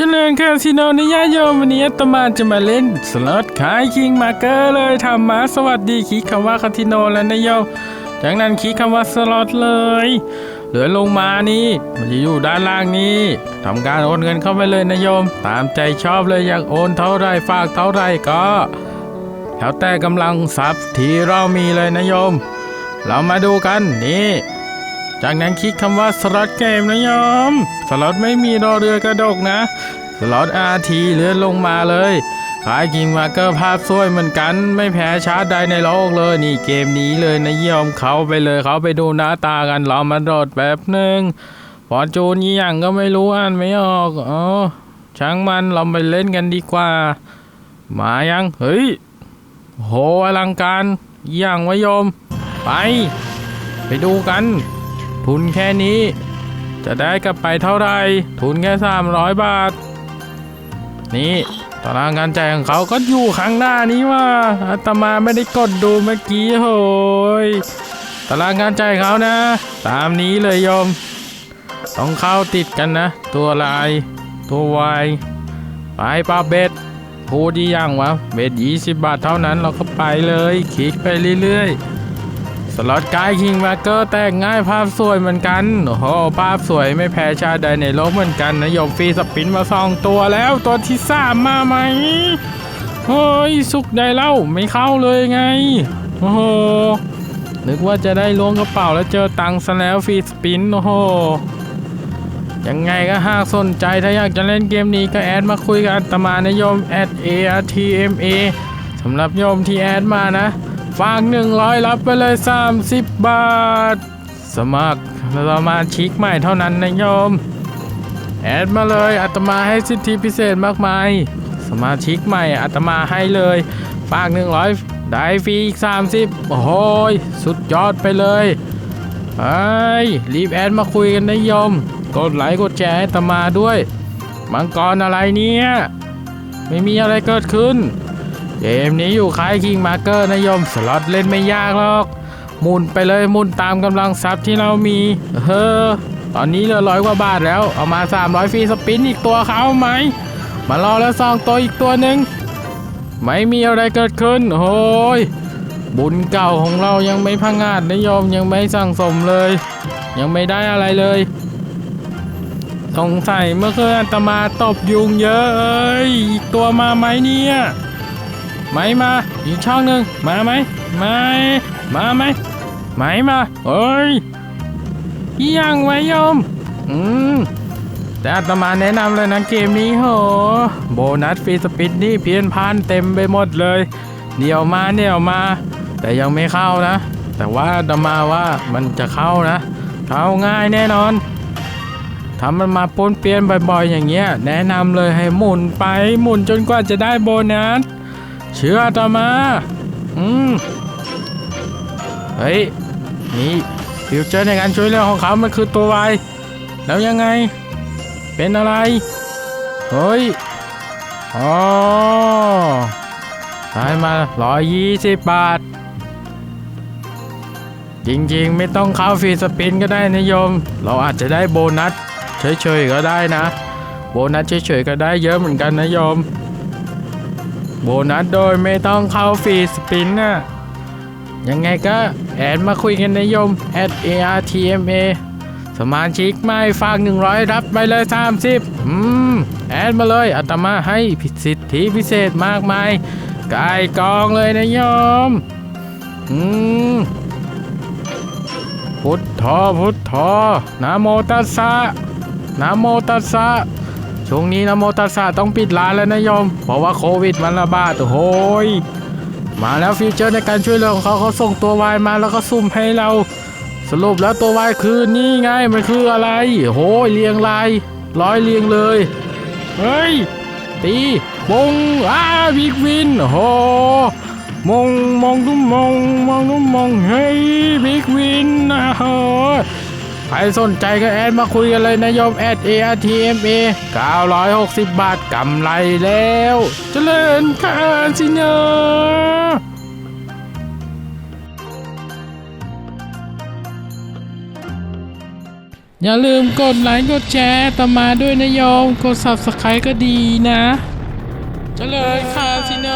จริญคาสิโนนิยายมวันนี้อาตมาจะมาเล่นสล็อตขายคิงมาเกอร์เลยทำมาสวัสดีคลิกคำว่าคาสิโนแล้วนะโยมจากนั้นคลิกคำว่าสล็อตเลย เหลือลงมานี่มันจะอยู่ด้านล่างนี้ทำการโอนเงินเข้าไปเลยนะโยม ตามใจชอบเลยอยากโอนเท่าไรฝากเท่าไรก็แล้วแต่กำลังทรัพย์ที่เรามีเลยนะโยม เรามาดูกันนี่ จากนั้นคลิกคำว่าสล็อตเกมนะโยม สล็อตไม่มีรอเรือกระดกนะ สล็อตอาทีเลื่อนลงมาเลยขายกิงมาเกอร์ภาพสวยเหมือนกัน ไม่แพ้ชาร์จใดในโลกเลย นี่เกมนี้เลยนะโยมเขาไปเลยเขาไปดูหน้าตากันเรามาโดดแบบหนึ่งฟอจูนยี่อย่างก็ไม่รู้อ่านไม่ออกอ๋อช่างมันเราไปเล่นกันดีกว่า มายัง เฮ้ย โหอลังการอย่างวะโยม ไป ไปดูกัน ทุนแค่นี้ จะได้กลับไปเท่าไหร่ทุนแค่ 300 บาท นี่ตารางการจ่ายของเขาก็อยู่ข้างหน้านี้ว่าอาตมาไม่ได้กดดูเมื่อกี้โหยตารางการจ่ายเขานะ ตามนี้เลยโยม ต้องเข้าติดกันนะ ตัวลาย ตัววายไปป้าเบ็ดพูดดีย่างวะ เบ็ด20บาทเท่านั้นเราก็ไปเลยคลิกไปเรื่อยๆ สล็อตกายคิงแมกเกอร์แต่งง่ายภาพสวยเหมือนกัน โอ้โห ภาพสวยไม่แพ้ชาติใดในโลกเหมือนกันนะยมฟรีสปินมาสองตัวแล้วตัวที่สามมาไหมเฮ้ยสุกได้เล่าไม่เข้าเลยไง โอ้โห นึกว่าจะได้ล้วงกระเป๋าแล้วเจอตังค์ซะแล้วฟรีสปิน โอ้โหยังไงก็หากสนใจถ้าอยากจะเล่นเกมนี้ก็แอดมาคุยกับอาตมานะโยม at artma สำหรับโยมที่แอดมานะ ฝาก100รับไปเลย 30 บาท สมัครสมาชิกใหม่เท่านั้นนะโยม แอดมาเลยอาตมาให้สิทธิพิเศษมากมาย สมาชิกใหม่อาตมาให้เลยฝาก100ได้ฟรีอีก 30 โอ้โหยสุดยอดไปเลยเฮ้รีบแอดมาคุยกันนะโยม กดไลค์กดแชร์ให้อาตมาด้วย มังกรอะไรเนี่ย ไม่มีอะไรเกิดขึ้น เกมนี้อยู่ค่ายคิงมาร์เกอร์นะโยมสล็อตเล่นไม่ยากหรอกหมุนไปเลยหมุนตามกำลังทรัพย์ที่เรามีเฮ้อตอนนี้เหลือร้อยกว่าบาทแล้ว เอามา 300ฟรีสปินอีกตัวเขาไหม มารอแล้วซองตัวอีกตัวหนึ่งไม่มีอะไรเกิดขึ้นโอ้ยบุญเก่าของเรายังไม่พังงาดนะโยมยังไม่สั่งสมเลย ยังไม่ได้อะไรเลยสงสัยเมื่อคืนอาตมาตบยุงเยอะเอ้ยอีกตัวมาไหมเนี่ย ไม่มา อีกช่องหนึ่งมาไหมไม่มาไหมไม่มาเอ้ยยังไว้ยม อืมแต่อาตมาแนะนำเลยนะเกมนี้โห โบนัสฟรีสปินนี่เพี้ยนพานเต็มไปหมดเลย เดี่ยวมาเดี่ยวมา แต่ยังไม่เข้านะ แต่ว่าอาตมาว่ามันจะเข้านะ เข้าง่ายแน่นอนถ้ามันมาปนเปลี่ยนบ่อยๆอย่างเงี้ย แนะนำเลยให้หมุนไปหมุนจนกว่าจะได้โบนัส เชื่ออามา อืม เฮ้ย นี่ฟิวเจอร์ในการช่วยเหลือของเขามันคือตัววายแล้วยังไง เป็นอะไร เฮ้ย อ๋อได้มาร้อยยี่สิบบาท จริงๆ ไม่ต้องเข้าฟรีสปินก็ได้นะโยม เราอาจจะได้โบนัสเฉยๆก็ได้นะ โบนัสเฉยๆก็ได้เยอะเหมือนกันนะโยม โบนัสโดยไม่ต้องเข้าฟรีสปินน่ะยังไงก็แอดมาคุยกันนะโยม at artma สมาชิกไม่ฝาก 100 รับไปเลย 30 อืม แอดมาเลยอาตมาให้สิทธิพิเศษมากมายกายกองเลยนะยมอืม พุทธอพุทธอนะโมตัสสะนะโมตัสสะ ช่วงนี้นะโมตัสสะต้องปิดร้านแล้วนะโยม เพราะว่าโควิดมันระบาดโอ้โหยมาแล้วฟีเจอร์ในการช่วยเหลือของเขาเขาส่งตัววายมาแล้วก็ซุ่มให้เรา สรุปแล้วตัววายคือนี่ไงมันคืออะไรโหยเรียงรายร้อยเรียงเลย เฮ้ย ตีบงอ้าบิกวินโอ้โหมงมงตุ้มมงมงตุ้มมงเฮ้ยบิ๊กวินนะโห ใครสนใจก็แอดมาคุยกันเลยนะยมแอด ARTMA 960 บาทกำไรแล้วเจริญคารสิเนอคอย่าลืมกดไลค์กดแชร์ตามมาด้วยนะยมกด subscribe ก็ดีนะเจริญคาสิโน